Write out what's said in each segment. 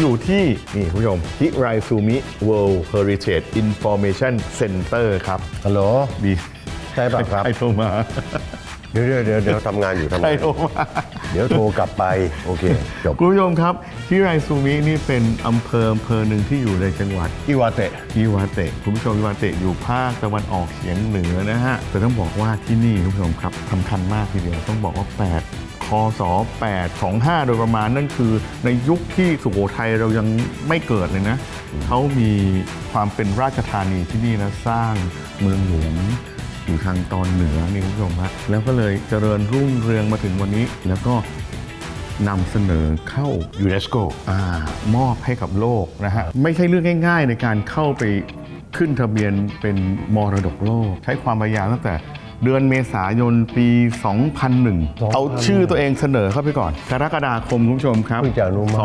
อยู่ที่นี่คุณผู้ชมฮิไรซูมิ World Heritage Information Center ครับ ฮัลโหลดีใช่ป่ะครับ ใครโทรมา เดี๋ยวเดี๋ยวเดี๋ยวเดี๋ยวทำงานอยู่ทำใครงานโทรมา เดี๋ยวโทรกลับไป โอเค จบคุณผู้ชมครับฮิไรซูมินี่เป็นอำเภออำเภอหนึ่งที่อยู่ในจังหวัด อิวาเตะ อิวาเตะคุณผู้ชมอิวาเตะอยู่ภาคตะวันออกเฉียงเหนือนะฮะแต่ต้องบอกว่าที่นี่คุณผู้ชมครับสำคัญมากทีเดียวต้องบอกว่า8ค ศ 825 โดยประมาณนั่นคือในยุคที่สุโขทัยเรายังไม่เกิดเลยนะเขามีความเป็นราชธานีที่นี่นะสร้างเมืองหลวงอยู่ทางตอนเหนือนี่คุณผู้ชมฮะแล้วก็เลยเจริญรุ่งเรืองมาถึงวันนี้ แล้วก็นำเสนอเข้ายูเนสโกอามอบให้กับโลกนะฮะไม่ใช่เรื่องง่าย ๆ ในการเข้าไปขึ้นทะเบียนเป็นมรดกโลก ใช้ความพยายามตั้งแต่ เดือนเมษายนปี 2001 เอาชื่อตัวเองเสนอเข้าไปก่อน กรกฎาคมคุณผู้ชมครับเพิ่งจะอนุมัติ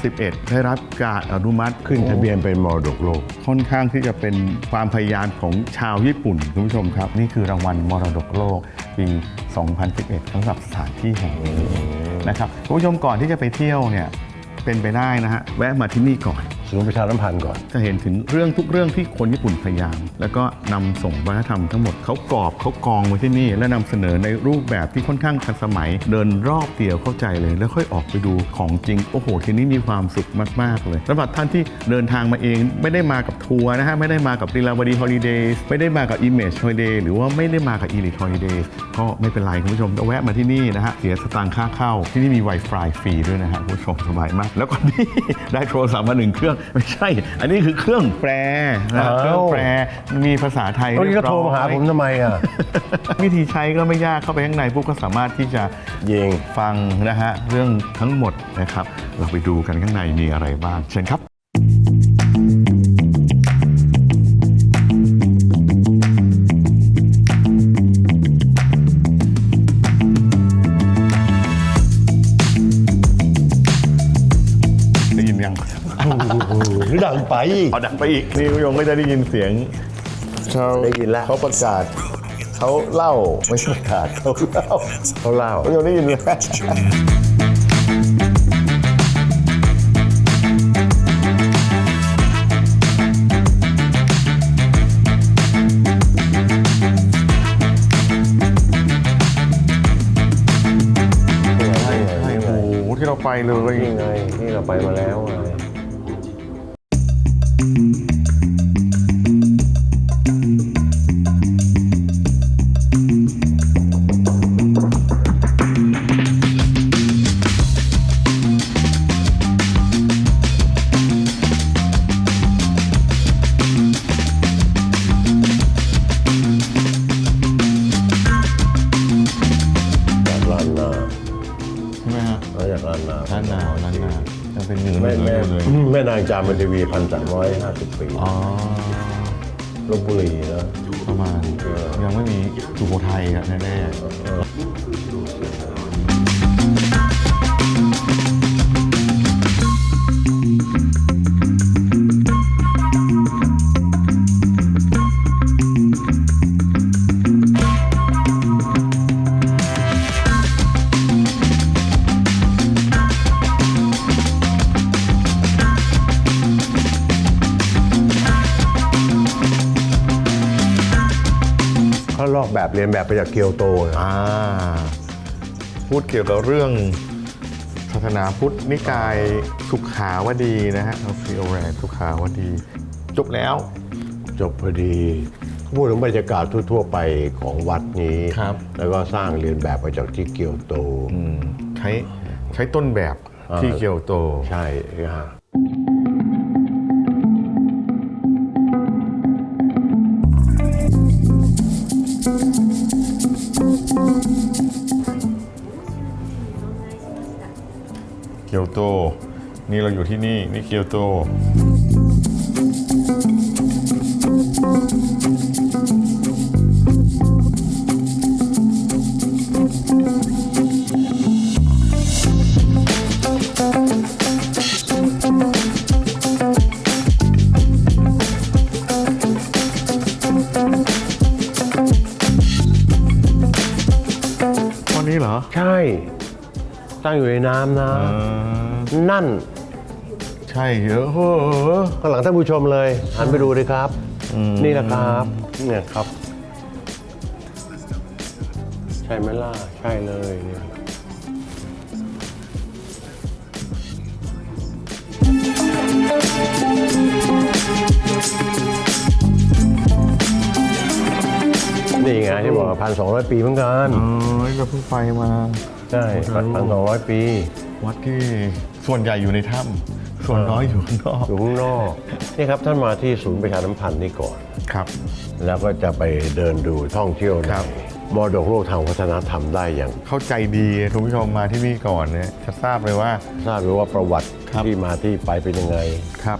2011 ได้รับการอนุมัติขึ้นทะเบียนเป็นมรดกโลก ค่อนข้างที่จะเป็นความพยายามของชาวญี่ปุ่นคุณผู้ชมครับ นี่คือรางวัลมรดกโลกปี 2011สำหรับสถานที่แห่งนี้นะครับคุณผู้ชมก่อนที่จะไปเที่ยวเนี่ยเป็นไปได้นะฮะแวะมาที่นี่ก่อน ศูนย์ประชาสัมพันธ์ก่อน จะเห็นถึงเรื่องทุกเรื่องที่คนญี่ปุ่นพยายาม แล้วก็นำส่งวัฒนธรรมทั้งหมดเขากรอบเขากองไว้ที่นี่ และนำเสนอในรูปแบบที่ค่อนข้างทันสมัย เดินรอบเดียวเข้าใจเลย แล้วค่อยออกไปดูของจริง โอ้โห ทีนี้มีความสุขมาก ๆ เลยสำหรับท่านที่เดินทางมาเองไม่ได้มากับทัวร์นะฮะไม่ได้มากับลีลาวดีฮอลิเดย์ไม่ได้มากับ Image Holiday หรือว่าไม่ได้มากับ Elite Holiday ก็ไม่เป็นไรคุณผู้ชมแวะมาที่นี่นะฮะเสียสตางค์ค่าเข้าที่นี่มี Wi-Fi ฟรีด้วยนะฮะคุณผู้ชมสบายมาก แล้วก็นี่ได้โทรศัพท์มาหนึ่งเครื่องไม่ใช่ อันนี้คือเครื่องแปลนะอ้าวเครื่องแปลมีภาษาไทยตอนนี้ก็โทรมาหาผมทำไมอะ วิธีใช้ก็ไม่ยากเข้าไปข้างในปุ๊บก็สามารถที่จะยิงฟังนะฮะเรื่องทั้งหมดนะครับ เราไปดูกันข้างในมีอะไรบ้าง เชิญครับ ดังไปเอาดังไปอีกนี่คุณผู้ชมก็จะได้ยินเสียงเขาได้ยินแล้วเขาประกาศเขาเล่าไม่ใช่ประกาศเขาเล่าเขาเล่าคุณผู้ชมได้ยินไหมใช่ใช่โอ้โหที่เราไปเลยนี่ไงนี่เราไปมาแล้วไง แม่นางจามเทวีพันสามร้อยห้าสิบปีอ๋อลบบุรีนะประมาณ เออ ยังไม่มีสุโขทัยอะแน่เขาลอกแบบเรียนแบบไปจากเกียวโตไงๆอ่าพูดเกี่ยวกับเรื่องศาสนาพุทธนิกายสุขาวดีนะฮะเอาฟิโอแรสุขาวดี จบแล้ว จบพอดีเขาพูดถึงบรรยากาศทั่ว ๆ ไปของวัดนี้ ครับ แล้วก็สร้างเรียนแบบมาจากที่เกียวโต อืมใช้ใช้ต้นแบบอ่าที่เกียวโต ใช่ฮะ เกียวโต นี่เราอยู่ที่นี่ นี่เกียวโต นนี้เหรอใช่ ตั้งอยู่ในน้ำนะ เออนั่นใช่เยอะเฮ้อข้างหลังท่านผู้ชมเลยหันไปดูเลยครับอืมนี่นะครับ เนี่ยครับ ใช่ไหมล่ะ ใช่เลยเนี่ย นี่ไงที่บอกพันสองร้อยปีเหมือนกันอ๋อก็เพิ่งไปมา ใช่พันสองร้อยปี วัดที่ส่วนใหญ่อยู่ในถ้ำส่วนน้อยอยู่ข้างนอกอยู่ข้างนอกนี่ครับท่านมาที่ศูนย์ประชาสัมพันธ์นี่ก่อนครับ แล้วก็จะไปเดินดูท่องเที่ยวในครับมรดกโลกทางวัฒนธรรมได้อย่าง เข้าใจดีคุณผู้ชมมาที่นี่ก่อนเนี่ยจะทราบเลยว่า ทราบเลยว่าประวัติครับที่มาที่ไปเป็นยังไงครับ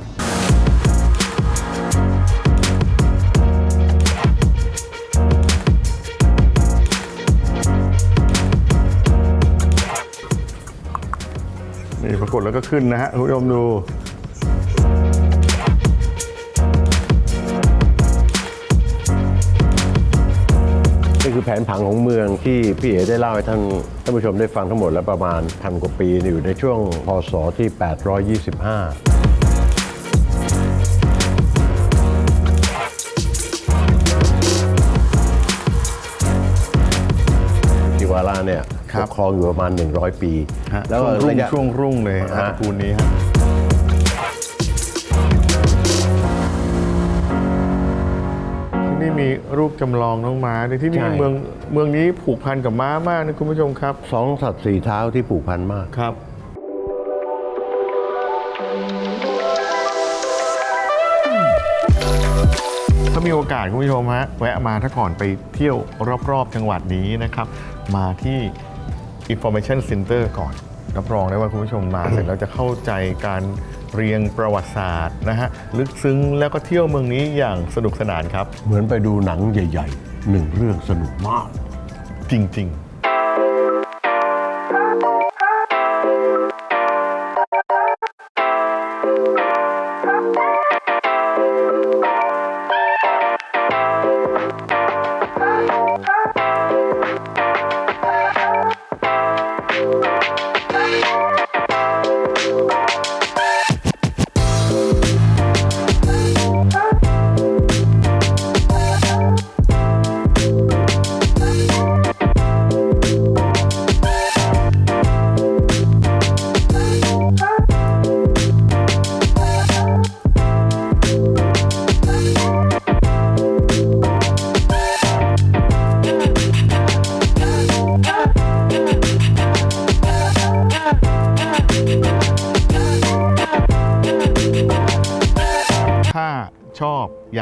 นี่ปรากฏแล้วก็ขึ้นนะฮะคุณผู้ชมดูนี่คือแผนผังของเมืองที่พี่เอ๋ได้เล่าให้ท่านท่านผู้ชมได้ฟังทั้งหมดแล้วประมาณพันกว่าปีอยู่ในช่วงพศที่ 825ทิวาราเนี่ยครั ปบกครองอยู่ประมาณ 100 ปีฮะแล้วช่วงรุ่ระงยะช่วงรุ่งเลยฮะตระกูลนี้ฮะที่นี่มีรูปจำลองน้องม้าด้วยที่นี่เมืองเมืองนี้ผูกพันกับม้ามากนะคุณผู้ชมครับสองสัตว์สี่เท้าที่ผูกพันมากครับถ้ามีโอกาสคุณผู้ชมฮะแวะมาถ้าก่อนไปเที่ยวรอบๆจังหวัดนี้นะครับ มาที่ Information Center ก่อนรับรองได้ว่าคุณผู้ชมมาเสร็จแล้วจะเข้าใจการเรียงประวัติศาสตร์นะฮะลึกซึ้งแล้วก็เที่ยวเมืองนี้อย่างสนุกสนานครับ เหมือนไปดูหนังใหญ่ๆหนึ่งเรื่องสนุกมาก จริง ๆ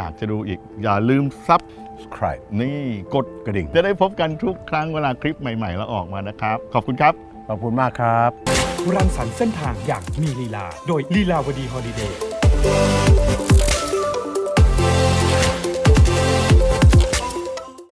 ากจะดูอีก อย่าลืมซับใครนี่กดกระดิ่ง จะได้พบกันทุกครั้งเวลาคลิปใหม่ๆแล้วออกมานะครับ ขอบคุณครับ ขอบคุณมากครับ รังสรรค์เส้นทางอย่างมีลีลา โดยลีลาวดีฮอลิเดย์